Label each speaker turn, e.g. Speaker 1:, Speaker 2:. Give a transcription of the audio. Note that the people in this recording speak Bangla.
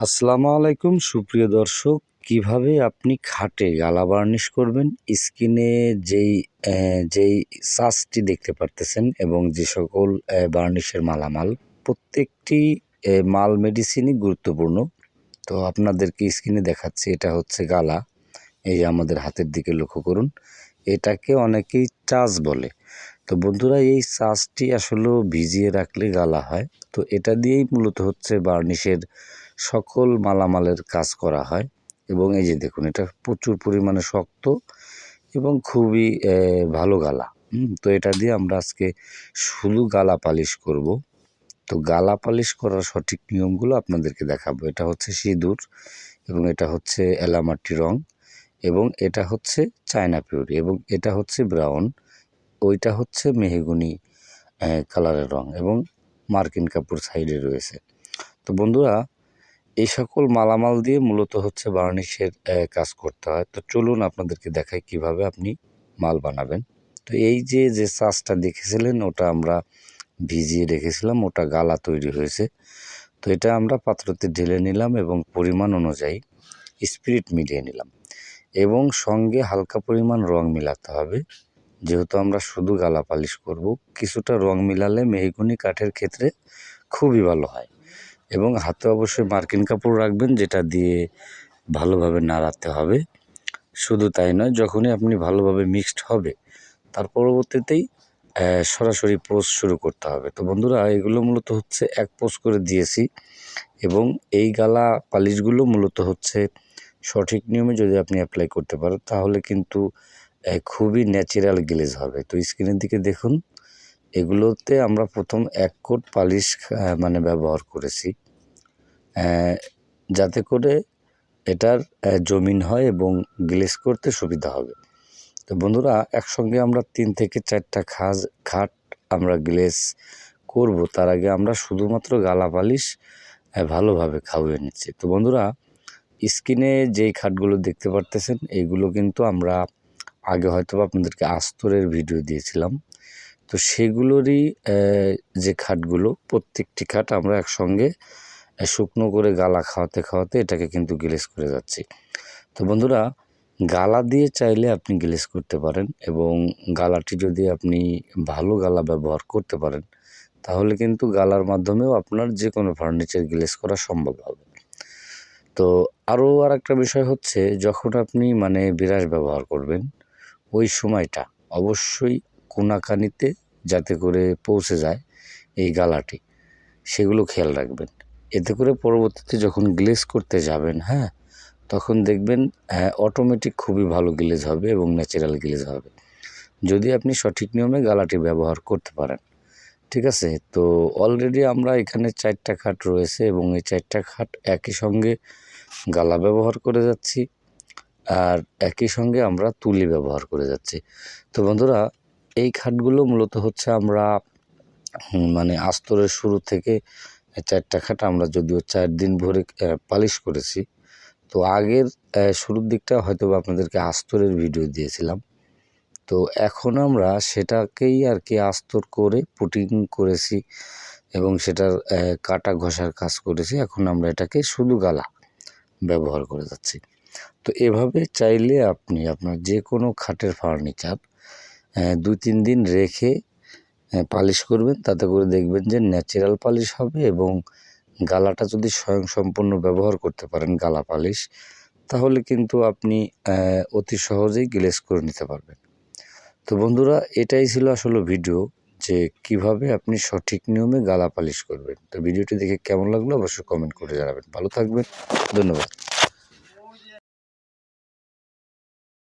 Speaker 1: আসসালামু আলাইকুম, সুপ্রিয় দর্শক। কীভাবে আপনি খাটে গালা বার্নিশ করবেন? স্কিনে যেই যেই সাজটি দেখতে পারতেছেন এবং যে সকল বার্নিশের মালামাল, প্রত্যেকটি মাল মেডিসিনই গুরুত্বপূর্ণ। তো আপনাদেরকে স্কিনে দেখাচ্ছি, এটা হচ্ছে গালা। এই আমাদের হাতের দিকে লক্ষ্য করুন, এটাকে অনেকেই চাষ বলে। তো বন্ধুরা, এই চাষটি আসলে ভিজিয়ে রাখলে গালা হয়। তো এটা দিয়েই মূলত হচ্ছে বার্নিশের সকল মালামালের কাজ করা হয় এবং এই যে দেখুন, এটা প্রচুর পরিমাণে শক্ত এবং খুবই ভালো গালা। তো এটা দিয়ে আমরা আজকে শুধু গালা পালিশ করব। তো গালা পালিশ করার সঠিক নিয়মগুলো আপনাদেরকে দেখাবো। এটা হচ্ছে সিঁদুর এবং এটা হচ্ছে এলামাটি রং এবং এটা হচ্ছে চায়না পিউরি এবং এটা হচ্ছে ব্রাউন, ওইটা হচ্ছে মেহেগুনি কালারের রং এবং মার্কিন কাপড় সাইডে রয়েছে। তো বন্ধুরা এই সকল মালামাল দিয়ে মূলত হচ্ছে বার্নিশের কাজ করতে হয়। তো চলুন আপনাদেরকে দেখাই কীভাবে আপনি মাল বানাবেন। তো এই যে যে চাষটা দেখেছিলেন, ওটা আমরা ভিজিয়ে রেখেছিলাম, ওটা গালা তৈরি হয়েছে। তো এটা আমরা পাত্রতে ঢেলে নিলাম এবং পরিমাণ অনুযায়ী স্পিরিট মিলিয়ে নিলাম। এবং সঙ্গে হালকা পরিমাণ রং মিলাতে হবে। যেহেতু আমরা শুধু গালা পালিশ করব, কিছুটা রং মিলালে মেহগুনি কাঠের ক্ষেত্রে খুবই ভালো হয়। এবং হাতে অবশ্যই মার্কিন কাপড় রাখবেন, যেটা দিয়ে ভালোভাবে নাড়াতে হবে। শুধু তাই নয়, যখনই আপনি ভালোভাবে মিক্সড হবে, তার পরবর্তীতেই সরাসরি পোজ শুরু করতে হবে। তো বন্ধুরা, এগুলো মূলত হচ্ছে এক পোজ করে দিয়েছি এবং এই গালা পালিশগুলো মূলত হচ্ছে সঠিক নিয়মে যদি আপনি অ্যাপ্লাই করতে পারেন, তাহলে কিন্তু খুবই ন্যাচারাল গ্লেজ হবে। তো স্ক্রিনের দিকে দেখুন। এগুলোতে আমরা প্রথম এক কোট পালিশ মানে ব্যবহার করেছি। যাতে করে এটার জমিন হয় এবং গ্লেজ করতে সুবিধা হবে। তো বন্ধুরা, একসঙ্গে আমরা তিন থেকে চারটা খাজ, খাট আমরা গ্লেজ করব। তার আগে আমরা শুধুমাত্র গালা পালিশ ভালোভাবে খাওয়িয়ে নিচ্ছি। তো বন্ধুরা, স্কিনে যেই খাটগুলো দেখতে পারতেছেন এইগুলো কিন্তু আমরা আগে হয়তো আপনাদেরকে আস্তরের ভিডিও দিয়েছিলাম। তো সেগুলোরই যে খাটগুলো, প্রত্যেকটি খাট আমরা একসঙ্গে শুকনো করে গালা খাওয়াতে খাওয়াতে এটাকে কিন্তু গ্লেজ করে যাচ্ছি। তো বন্ধুরা, গালা দিয়ে চাইলে আপনি গ্লেজ করতে পারেন এবং গালাটি যদি আপনি ভালো গালা ব্যবহার করতে পারেন, তাহলে কিন্তু গালার মাধ্যমেও আপনার যে কোনো ফার্নিচার গ্লেজ করা সম্ভব হবে। তো আরও আর একটা বিষয় হচ্ছে, যখন আপনি মানে বিরাস ব্যবহার করবেন, ওই সময়টা অবশ্যই কোনাকানিতে যাতে করে পৌঁছে যায় এই গালাটি। সেগুলো খেয়াল রাখবেন। এতে করে পরবর্তীতে যখন গ্লেজ করতে যাবেন হ্যাঁ তখন দেখবেন হ্যাঁ অটোমেটিক খুবই ভালো গ্লেজ হবে এবং ন্যাচারাল গ্লেজ হবে। যদি আপনি সঠিক নিয়মে গালাটি ব্যবহার করতে পারেন, ঠিক আছে? তো অলরেডি আমরা এখানে চারটা খাট রয়েছে এবং এই চারটা খাট একই সঙ্গে গালা ব্যবহার করে যাচ্ছি, আর একই সঙ্গে আমরা তুলি ব্যবহার করে যাচ্ছি। তো বন্ধুরা এই খাটগুলো মূলত হচ্ছে আমরা মানে আস্তরের শুরু থেকে চারটা খাট আমরা যদিও চার দিন ভরে পালিশ করেছি। তো আগের শুরুর দিকটা হয়তো আপনাদেরকে আস্তরের ভিডিও দিয়েছিলাম। তো এখন আমরা সেটাকেই আর কি আস্তর করে পুটিং করেছি এবং সেটার কাটা ঘষার কাজ করেছি। এখন আমরা এটাকে শুধু গালা ব্যবহার করে যাচ্ছি। তো এভাবে চাইলে আপনি আপনার যে কোনো খাটের ফার্নিচার দুই তিন দিন রেখে পালিশ করবেন। তাতে করে দেখবেন যে ন্যাচারাল পালিশ হবে এবং গালাটা যদি স্বয়ংসম্পূর্ণ ব্যবহার করতে পারেন গালা পালিশ, তাহলে কিন্তু আপনি অতি সহজেই গ্লেজ করে নিতে পারবেন। তো বন্ধুরা, এটাই ছিল আসলে ভিডিও যে কীভাবে আপনি সঠিক নিয়মে গালা পালিশ করবেন। তো ভিডিওটি দেখে কেমন লাগল অবশ্যই কমেন্ট করে জানাবেন। ভালো থাকবেন। ধন্যবাদ।